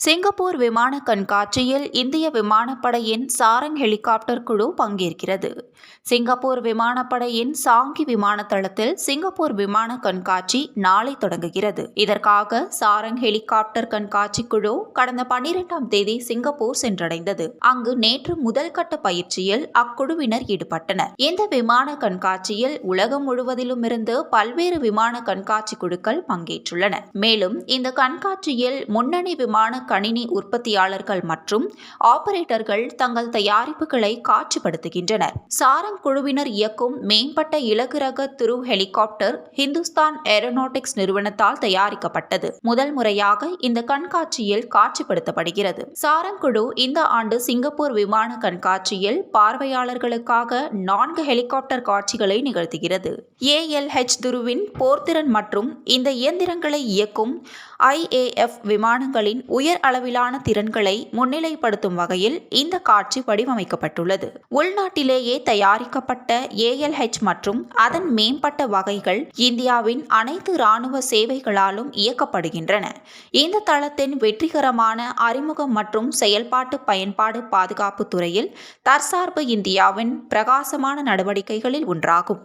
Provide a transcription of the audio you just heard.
Singapore விமான கண்காட்சியில் இந்திய விமானப்படையின் சாரங் ஹெலிகாப்டர் குழு பங்கேற்கிறது. சிங்கப்பூர் விமானப்படையின் சாங்கி விமானத்தளத்தில் சிங்கப்பூர் விமான கண்காட்சி நாளை தொடங்குகிறது. இதற்காக சாரங் ஹெலிகாப்டர் கண்காட்சி குழு கடந்த பன்னிரெண்டாம் தேதி சிங்கப்பூர் சென்றடைந்தது. அங்கு நேற்று முதல் கட்ட பயிற்சியில் அக்குழுவினர் ஈடுபட்டனர். இந்த விமான கண்காட்சியில் உலகம் முழுவதிலும் இருந்து பல்வேறு விமான கண்காட்சி குழுக்கள் பங்கேற்றுள்ளன. மேலும் இந்த கண்காட்சியில் முன்னணி விமான கணினி உற்பத்தியாளர்கள் மற்றும் ஆபரேட்டர்கள் தங்கள் தயாரிப்புகளை காட்சிப்படுத்துகின்றனர். சாரம் குழுவினர் இயக்கும் மேம்பட்ட இலகு ரக துரு ஹெலிகாப்டர் ஹிந்துஸ்தான் ஏரோநாட்டிக்ஸ் நிறுவனத்தால் தயாரிக்கப்பட்டது. முதல் முறையாக இந்த கண்காட்சியில் காட்சிப்படுத்தப்படுகிறது. சாரம் குழு இந்த ஆண்டு சிங்கப்பூர் விமான கண்காட்சியில் பார்வையாளர்களுக்காக நான்கு ஹெலிகாப்டர் காட்சிகளை நிகழ்த்துகிறது. ஏஎல்ஹெச் துருவின் போர்த்திறன் மற்றும் இந்த இயந்திரங்களை இயக்கும் ஐஏஎஃப் விமானங்களின் உயர் உயர் அளவிலான திறன்களை முன்னிலைப்படுத்தும் வகையில் இந்த காட்சி வடிவமைக்கப்பட்டுள்ளது. உள்நாட்டிலேயே தயாரிக்கப்பட்ட ஏஎல்ஹெச் மற்றும் அதன் மேம்பட்ட வகைகள் இந்தியாவின் அனைத்து இராணுவ சேவைகளாலும் இயக்கப்படுகின்றன. இந்த தளத்தின் வெற்றிகரமான அறிமுகம் மற்றும் செயல்பாட்டு பயன்பாடு பாதுகாப்பு துறையில் தற்சார்பு இந்தியாவின் பிரகாசமான நடவடிக்கைகளில் ஒன்றாகும்.